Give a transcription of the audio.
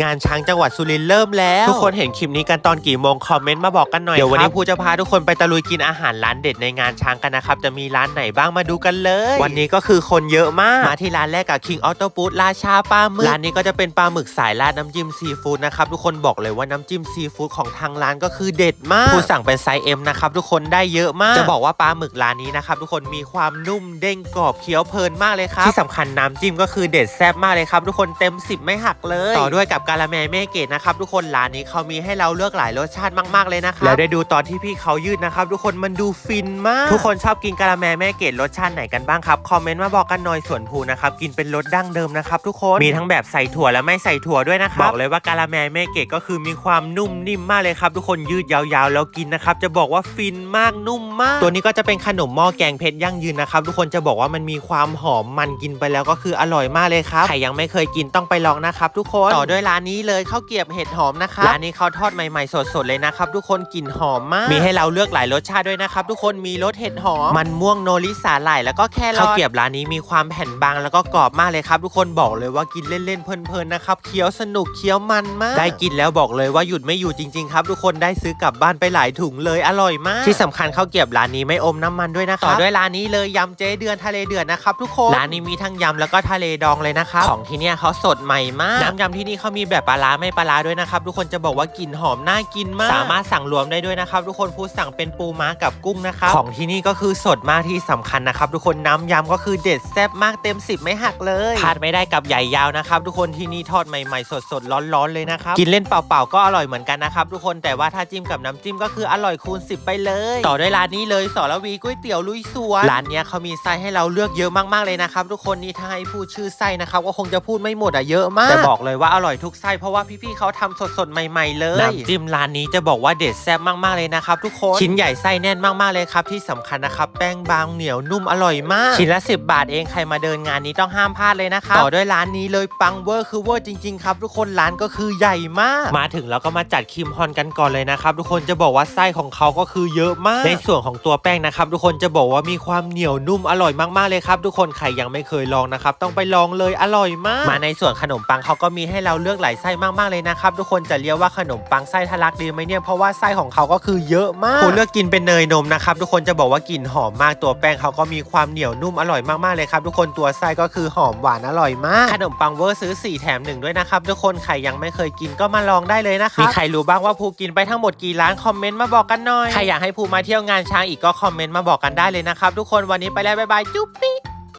งานช้างจังหวัดสุรินทร์เริ่มแล้ว ทุกคนเห็นคลิปนี้กันตอนกี่โมง คอมเมนต์มาบอกกันหน่อยเดี๋ยววันนี้ผู้จะพาทุกคนไปตะลุยกินอาหารร้านเด็ดในงานช้างกันนะครับ จะมีร้านไหนบ้างมาดูกันเลย วันนี้ก็คือคนเยอะมาก มาที่ร้านแรกกับ King Auto b o o t ราชาปลาหมึกร้านนี้ก็จะเป็นปลาหมึกสายราดน้ำจิ้มซีฟู้ดนะครับทุกคนบอกเลยว่าน้ำจิ้มซีฟู้ดของทางร้านก็คือเด็ดมากผู้สั่งเป็นไซส์ M นะครับทุกคนได้เยอะมากจะบอกว่าปลาหมึกร้านนี้นะครับทุกคนมีความนุ่มเด้งกรอบเคี้ยวเพลินมากเลยครับที่สำคัญน้ำจิ้มก็คือเด็ดแซ่บมากเลยครับทุกคนเต็ม 10 ไม่หักเลย ต่อด้วยกับกาละแมแม่เกดนะครับทุกคนร้านนี้เขามีให้เราเลือกหลายรสชาติมากๆเลยนะครับแล้วได้ดูตอนที่พี่เขายืดนะครับทุกคนมันดูฟินมาก ทุกคนชอบกินกาละแมแม่เกดรสชาติไหนกันบ้างครับคอมเมนต์มาบอกกันหน่อยส่วนภูนะครับกินเป็นรสดั้งเดิมนะครับทุกคนมีทั้งแบบใส่ถั่วและไม่ใส่ถั่วด้วยนะครับบอกเลยว่ากาละแมแม่เกดก็คือมีความนุ่มนิ่มมากเลยครับทุกคนยืดยาวๆแล้วกินนะครับจะบอกว่าฟินมากนุ่มมาก ตัวนี้ก็จะเป็นขนมหม้อแกงเพชรยั่งยืนนะครับทุกคนจะบอกว่ามันมีความหอมมันกินไปแล้วก็คืออร่อยมากเลยครับใครยังไม่เคยกินต้องไปลองนะครับทุกคนต่อด้วยร้านนี้เลยข้าวเกรียบเห็ดหอมนะครับร้านนี้เขาทอดใหม่ๆสดๆเลยนะครับทุกคนกลิ่นหอมมาก มีให้เราเลือกหลายรสชาติด้วยนะครับทุกคนมีรสเห็ดหอม มันม่วงโนริสาหร่ายแล้วก็แครอทข้าวเกรียบร้านนี้มีความแผ่นบางแล้วก็กรอบมากเลยครับทุกคนบอกเลยว่ากินเล่นๆเพลินๆนะครับเคี้ยวสนุกเคี้ยวมันมากได้กินแล้วบอกเลยว่าหยุดไม่อยู่จริงๆครับทุกคนได้ซื้อกลับบ้านไปหลายถุงเลยอร่อยมาก ที่สำคัญข้าวเกรียบร้านนี้ไม่อมน้ำมันด้วยนะครับต่อด้วยร้านนี้เลยยำเจ๊เดือนทะเลเดือดนะครับทุกคนร้านนี้มีทั้งยำแล้วก็ทะเลดองเลยนะครับของที่เนี่ยเขาสดใหม่มากน้ำยำที่นี่เขามีแบบปลาร้าไม่ปลาร้าด้วยนะครับทุกคนจะบอกว่ากลิ่นหอมน่ากินมาก สามารถสั่งรวมได้ด้วยนะครับทุกคนพูดสั่งเป็นปูม้ากับกุ้งนะครับของที่นี่ก็คือสดมากที่สำคัญนะครับทุกคนน้ำยำก็คือเด็ดแซ่บมากเต็ม 10 ไม่หักเลยพลาดไม่ได้กับใหญ่ยาวนะครับทุกคนที่นี่ทอดใหม่ๆ สดๆร้อนๆเลยนะครับกินเล่นเปล่าๆก็อร่อยเหมือนกันนะครับทุกคนแต่ว่าถ้าจิ้มกับน้ำจิ้มก็คืออร่อยคูณ 10 ไปเลย ต่อด้วยร้านนี้เลยสรวีก๋วยเตี๋ยวลุยสวนร้านเนี้ยเขามีไส้ให้เราเลือกเยอะมากๆเลยนะครับทุกคนนี่ถ้าให้พูดชื่อไส้นะครับก็คงจะพูดไม่หมดอะเยอะมากแต่บอกเลยว่าอร่อยทุกไส้เพราะว่าพี่ๆเขาทำสดๆ ใหม่ๆ เลยน้ำจิ้มร้านนี้จะบอกว่าเด็ดแซ่บมากๆเลยนะครับทุกคน ชิ้นใหญ่ไส้แน่นมากๆเลยครับ ที่สำคัญนะครับ แป้งบางเหนียวนุ่มอร่อยมาก ชิ้นละ 10 บาทเองใครมาเดินงานนี้ต้องห้ามพลาดเลยนะครับต่อด้วยร้านนี้เลยปังเวอร์คือเวอร์จริงๆครับทุกคนร้านก็คือใหญ่มาก มาถึงแล้วก็มาจัดคิมฮอนกันก่อนเลยนะครับทุกคนจะบอกว่าไส้ของเขาก็คือเยอะมาก ในส่วนของตัวแป้งนะครับทุกคนจะบอกว่ามีความเหนียวนุ่มอร่อยมากๆเลยครับทุกคนใครยังไม่เคยลองนะครับต้องไปลองเลยอร่อยมาก มาในส่วนขนมปังเขาก็มีให้เราเลือกหลายไส้มากๆเลยนะครับทุกคนจะเรียกว่าขนมปังไส้ทะลักดีไหมเนี่ยเพราะว่าไส้ของเขาก็คือเยอะมากผมเลือกกินเป็นเนยนมนะครับทุกคนจะบอกว่ากลิ่นหอมมากตัวแป้งเขาก็มีความเหนียวนุ่มอร่อยมากๆเลยครับทุกคนตัวไส้ก็คือหอมหวานอร่อยมาก ขนมปังเวอร์ซื้อ 4 แถมหนึ่งด้วยนะครับทุกคนใครยังไม่เคยกินก็มาลองได้เลยนะครับมีใครรู้บ้างว่าภูกินไปทั้งหมดกี่ร้านคอมเมนต์มาบอกกันหน่อยใครอยากให้ภูมาเที่ยวงานช้างอีกก็คอมเมนต์มาบอกกันได้เลยนะครับทุกคนวันนี้ไปแล้วบ๊ายบายจุ๊บปิ๊